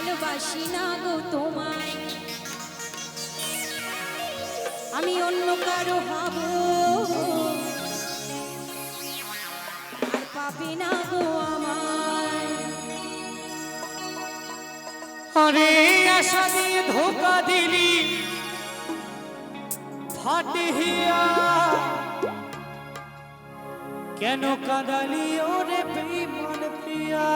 ভালোবাসি না গো তোমায়। আমি অন্য কারও হব। আর পাবে না গো আমায়। আরে আশা দিয়ে ধোকা দিলি কেন কাঁদালি ওরে বেইমান প্রিয়া?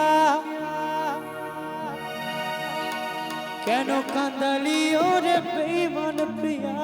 কেন কাঁদালি ওরে বেইমান প্রিয়া?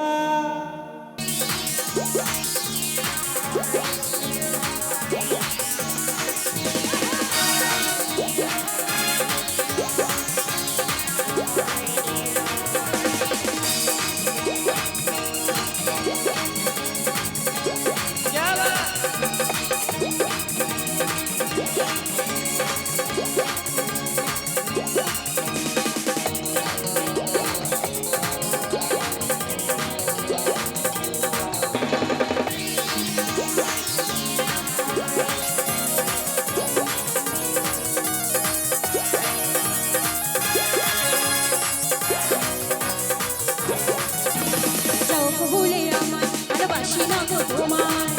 গো ভুলে আমায় ভালোবাসি না গো তোমায়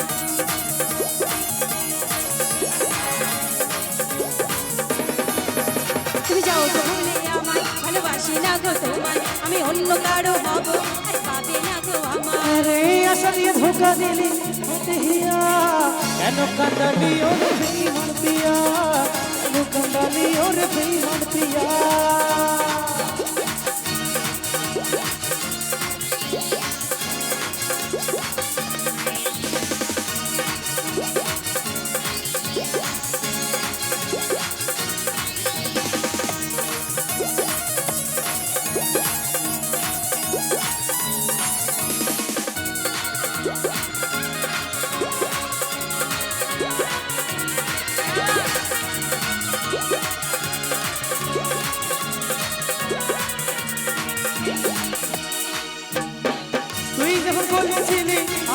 তুমি যাও গো ভুলে আমায় ভালোবাসি না গো তোমায় আর আরে কেন কাঁদালি ওরে বেইমান প্রিয়া কেন কাঁদালি ওরে বেইমান প্রিয়া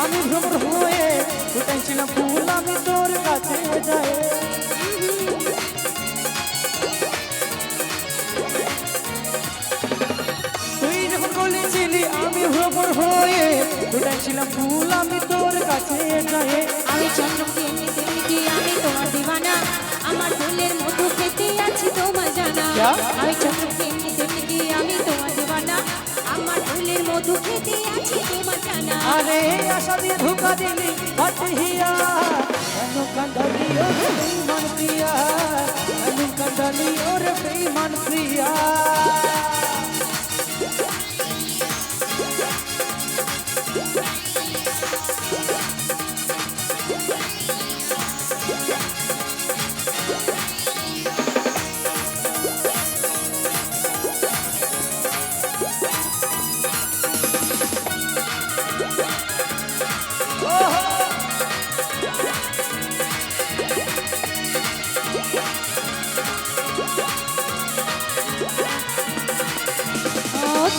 আমি ভ্রমণ হয়ে ফুটাইছিলাম ফুল আমি তোর কাছে যাই। তুই যখন বলেছিলি আমি ভ্রমণ হয়ে ফুটাইছিলাম ফুল আমি তোর কাছে যাই। আমি চন্দ্রকে আমি তোমার দিবানা। আমার ফুলের মধু খেতে আছি তোমার জানা। ফুলের মধু খেতে আছি তোমার জানা আরে আশা দিয়ে ধোকা দিলি ফাটিয়া কেন কান্দালি ওরে বেইমান প্রিয়া? কেন কান্দালি ওরে বেইমান প্রিয়া?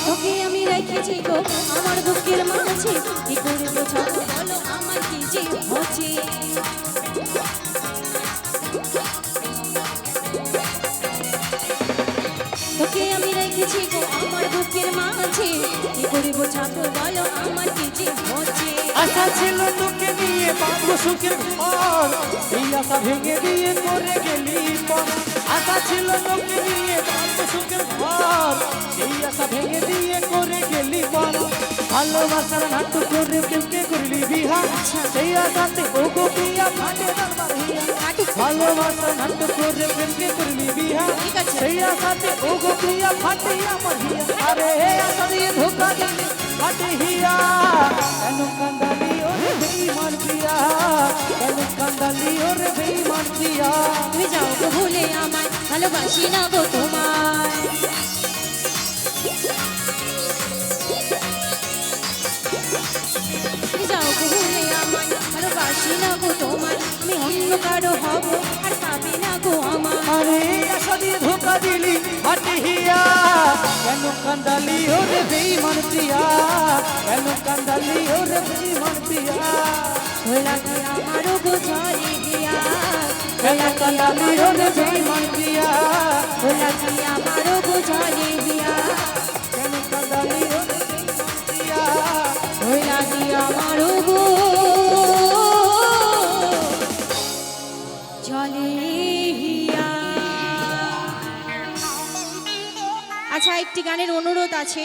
তোকে আমি রেখেছি গো, আমার বুকের মাঝে। কি করে বোঝাবো বলো আমার কি যে হচ্ছে? তোকে আমি রেখেছি গো, আমার বুকের মাঝে। কি করে বোঝাবো বলো আমার আশা ছিল তোকে নিয়ে পাবো সুখের ঘর এই আশা ভেঙে দিয়ে করে গেলি পর। আশা ছিল তোকে নিয়ে পাবো সুখের ঘর এই আশা ভেঙে দিয়ে করে গেলি পর। ভালোবাসার নাটক করে কেমকে করলি বিহা সেই আশাতে ও গো প্রিয়া ফাটে সেই আশাতে ও গো প্রিয়া ফাটে আমার হিয়া আরে হে আশা দিয়ে ধোকা দিলি, ফাটে হিয়া। কেন কান্দালি ওরে বেইমান প্রিয়া কেন কান্দালি ওরে বেইমান প্রিয়া তুমি যাও গো ভুলে আমায়, ভালোবাসি না গো তোমায়। তুমি যাও গো ভুলে না গো তোমায়। আমি অন্য কারও হব আর পাবে না গো আমায়। আরে আশা দিয়ে ধোকা দিলি ফাটে হিয়া। কেন কান্দালি ওরে বেইমান প্রিয়া। কেন কান্দালি ওরে বেইমান প্রিয়া। লাগে আমারও গো ঝরে গিয়া কেন কান্দালি ওরে বেইমান প্রিয়া। ওলা কি আমারও বোঝালে হিয়া? একটি গানের অনুরোধ আছে।